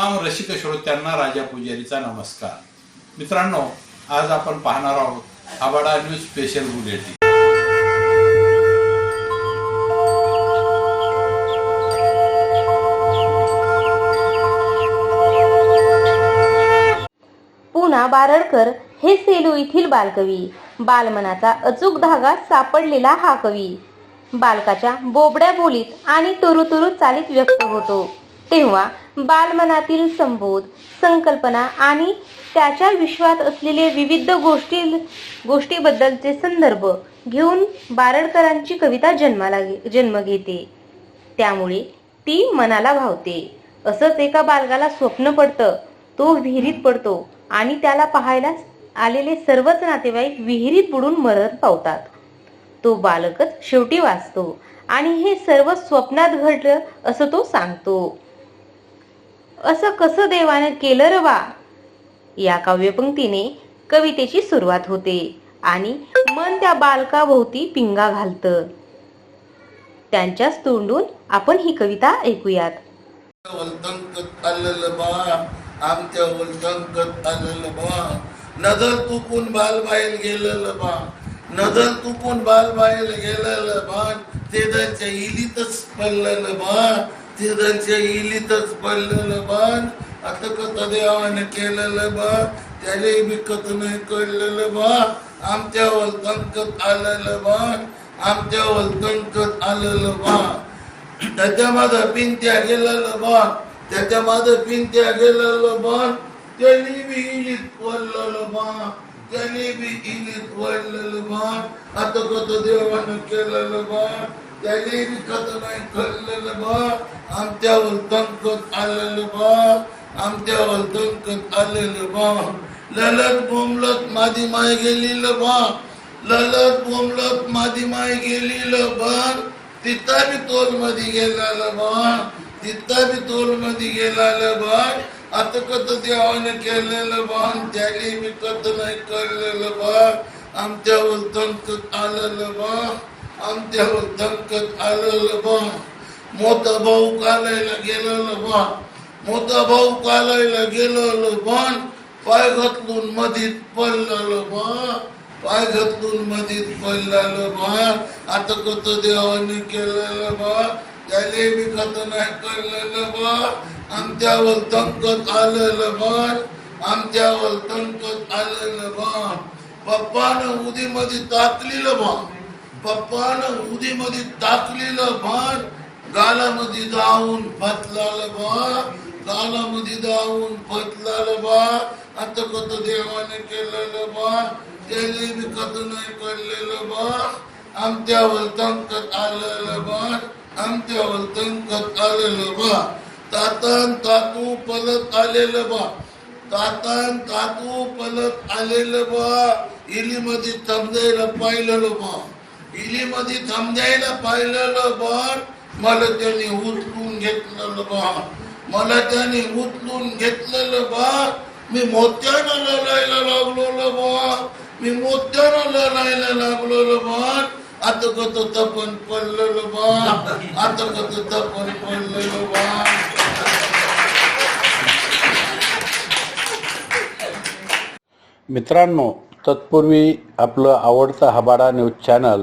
रसिक श्रोत्यांना राजा पुजारीचा नमस्कार. मित्रांनो आज आपण पाहणार आहोत आबाडा न्यूज स्पेशल बुलेटिन पुन्हा बारडकर हे सेलू येथील बालकवी. बालमनाचा अचूक धागा सापडलेला हा कवी. बालकाच्या बोबड्या बोलीत आणि तुरुतुरु चालीत व्यक्त होतो. तेव्हा बालमनातील संबोध संकल्पना आणि त्याच्या विश्वात असलेले विविध गोष्टी गोष्टीबद्दलचे संदर्भ घेऊन बारडकरांची कविता जन्माला जन्म घेते. त्यामुळे ती मनाला भावते. असंच एका बालकाला स्वप्न पडतं तो विहिरीत पडतो आणि त्याला पाहायला आलेले सर्वच नातेवाईक विहिरीत बुडून मरण पावतात. तो बालकच शेवटी वाचतो आणि हे सर्व स्वप्नात घडलं असं तो सांगतो. असं कसं देवानं केलं र बा या काव्यपंक्तीने कवितेची सुरुवात होते आणि मन त्या बालकाभोवती पिंगा घालतं. त्यांच्याच तोंडून आपण ही कविता ऐकूयात. वलतंकत बा आमच्या आलेलं बा नजर तुकून बाल बाहेर गेलेलं बा नजर तुकून बाल बाहेर गेलेलं बा ते त्यांच्या इलीतच पडलेलं बा ते इलीतच पडलेलं बाण आता कथ देवाने केलेलं बा त्याला विकत नाही कळलेलं बा आमच्या वलतंकत आलेलं बाण आमच्या वलतंकत आलेलं बा त्याच्या माझं पिंत्या गेलेलं बा त्याच्या माझं पिंत्या गेलेलं बाण. त्याने बी इलीत पडलेलं बा त्याने बी इलीत पडलेलं बाण. आता कत देवानं केलेलं बा त्याने विकत नाही कळलेलं बा आमच्यावर तंकत आलेलं बा आमच्यावर तंकत आलेलं बा ललत बोंबलत माझी माय गेलेलं बा ललत बोंबलत माझी माय गेलेलं बा तिथं बी तोलमध्ये गेलेलं बा तिथं बी तोलमध्ये गेलेलं बा आता कत देवाने केलेलं बा त्याने मी नाही कळलेलं बा आमच्यावर तंकत आलेलं बा आमच्यावर तंकत आलेलं बा. मोठा भाऊ कालायला गेलेलं बा. मोठा भाऊ कालायला गेलेलं बाण पाय घातलून मधीत पडलेलं बा. पाय घातलून मधीत पडलेलं बा. आता कत देवाने केलेलं बा. त्याले बी कत नाही कळलेलं बा. आमच्यावर तंकत आलेलं बा. आमच्यावर तंकत आलेलं बा. पप्पानं उदी मध्ये टाकलेलं बा. पप्पानं उदी मध्ये टाकलेलं भान गालामध्ये जाऊन फतलाल बा गालामध्ये जाऊन फतलाल बा आता कत देवाने केलेलं बा त्याने बी कत नाही कळलेलं बा आमच्यावर तंकत आलेलं बा आमच्यावर तंकत आलेलं बा तातान तातू पलत आलेलं बा तातान तातू पलत आलेलं बा इलीमध्ये तबदेला पाहिलेलं बा इलीमध्ये थांबायला पाहिलेलं बन मला त्याने उचलून घेतलेलं बा मला त्याने उचलून घेतलेलं बा मी मोत्यानं लढायला लागलो बा मी मोत्यानं लढायला लागलो बन आता कत तपन पडलेलं बा आता कत तपन पडलेलं बा मित्रांनो तत्पूर्वी आपलं आवडतं हबाडा न्यूज चॅनल